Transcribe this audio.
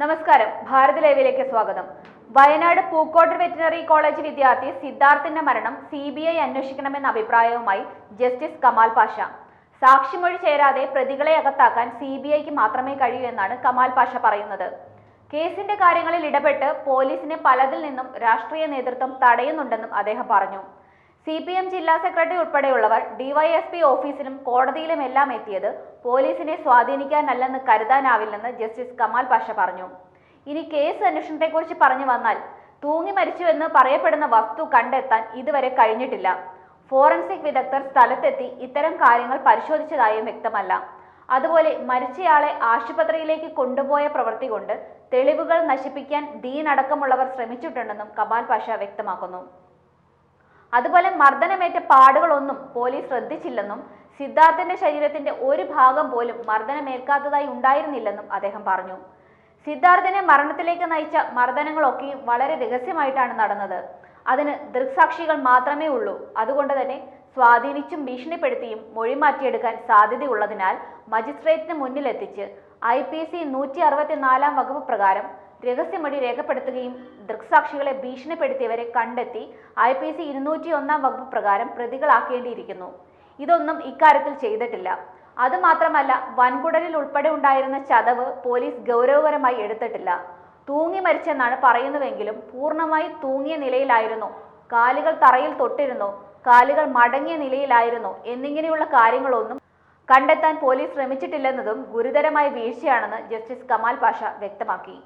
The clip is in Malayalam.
നമസ്കാരം. ഭാരത് ലൈവിലേക്ക് സ്വാഗതം. വയനാട് പൂക്കോട്ട് വെറ്റിനറി കോളേജ് വിദ്യാർത്ഥി സിദ്ധാർത്ഥിന്റെ മരണം സി ബി ഐ അന്വേഷിക്കണമെന്ന അഭിപ്രായവുമായി ജസ്റ്റിസ് കമാൽ പാഷ. സാക്ഷിമൊഴി ചേരാതെ പ്രതികളെ അകത്താക്കാൻ സി ബി ഐക്ക് മാത്രമേ കഴിയൂ എന്നാണ് കമാൽ പാഷ പറയുന്നത്. കേസിന്റെ കാര്യങ്ങളിൽ ഇടപെട്ട് പോലീസിനെ പലതിൽ നിന്നും രാഷ്ട്രീയ നേതൃത്വം തടയുന്നുണ്ടെന്നും അദ്ദേഹം പറഞ്ഞു. സി പി എം ജില്ലാ സെക്രട്ടറി ഉൾപ്പെടെയുള്ളവർ ഡിവൈഎസ്പി ഓഫീസിലും കോടതിയിലും എല്ലാം എത്തിയത് പോലീസിനെ സ്വാധീനിക്കാനല്ലെന്ന് കരുതാനാവില്ലെന്ന് ജസ്റ്റിസ് കമാൽ പാഷ പറഞ്ഞു. ഇനി കേസ് അന്വേഷണത്തെക്കുറിച്ച് പറഞ്ഞു വന്നാൽ തൂങ്ങി മരിച്ചുവെന്ന് പറയപ്പെടുന്ന വസ്തു കണ്ടെത്താൻ ഇതുവരെ കഴിഞ്ഞിട്ടില്ല. ഫോറൻസിക് വിദഗ്ധർ സ്ഥലത്തെത്തി ഇത്തരം കാര്യങ്ങൾ പരിശോധിച്ചതായും വ്യക്തമല്ല. അതുപോലെ മരിച്ചയാളെ ആശുപത്രിയിലേക്ക് കൊണ്ടുപോയ പ്രവൃത്തി കൊണ്ട് തെളിവുകൾ നശിപ്പിക്കാൻ ദീനടക്കമുള്ളവർ ശ്രമിച്ചിട്ടുണ്ടെന്നും കമാൽ പാഷ വ്യക്തമാക്കുന്നു. അതുപോലെ മർദ്ദനമേറ്റ പാടുകളൊന്നും പോലീസ് ശ്രദ്ധിച്ചില്ലെന്നും സിദ്ധാർത്ഥന്റെ ശരീരത്തിന്റെ ഒരു ഭാഗം പോലും മർദ്ദനമേൽക്കാത്തതായി ഉണ്ടായിരുന്നില്ലെന്നും അദ്ദേഹം പറഞ്ഞു. സിദ്ധാർത്ഥനെ മരണത്തിലേക്ക് നയിച്ച മർദ്ദനങ്ങളൊക്കെയും വളരെ രഹസ്യമായിട്ടാണ് നടന്നത്. അതിന് ദൃക്സാക്ഷികൾ മാത്രമേ ഉള്ളൂ. അതുകൊണ്ട് തന്നെ സ്വാധീനിച്ചും ഭീഷണിപ്പെടുത്തിയും മൊഴി മാറ്റിയെടുക്കാൻ സാധ്യതയുള്ളതിനാൽ മജിസ്ട്രേറ്റിന് മുന്നിലെത്തിച്ച് ഐ പി സി നൂറ്റി അറുപത്തിനാലാം വകുപ്പ് പ്രകാരം രഹസ്യമൊഴി രേഖപ്പെടുത്തുകയും ദൃക്സാക്ഷികളെ ഭീഷണിപ്പെടുത്തിയവരെ കണ്ടെത്തി ഐ പി സി ഇരുന്നൂറ്റി ഒന്നാം വകുപ്പ് പ്രകാരം പ്രതികളാക്കേണ്ടിയിരിക്കുന്നു. ഇതൊന്നും ഇക്കാര്യത്തിൽ ചെയ്തിട്ടില്ല. അതുമാത്രമല്ല വൻകുടലിൽ ഉൾപ്പെടെ ഉണ്ടായിരുന്ന ചതവ് പോലീസ് ഗൗരവകരമായി എടുത്തിട്ടില്ല. തൂങ്ങി മരിച്ചെന്നാണ് പറയുന്നുവെങ്കിലും പൂർണമായി തൂങ്ങിയ നിലയിലായിരുന്നു. കാലുകൾ തറയിൽ തൊട്ടിരുന്നു. കാലുകൾ മടങ്ങിയ നിലയിലായിരുന്നു. എന്നിങ്ങനെയുള്ള കാര്യങ്ങളൊന്നും കണ്ടെത്താൻ പോലീസ് ശ്രമിച്ചിട്ടില്ലെന്നതും ഗുരുതരമായ വീഴ്ചയാണെന്ന് ജസ്റ്റിസ് കമാൽ പാഷ വ്യക്തമാക്കി.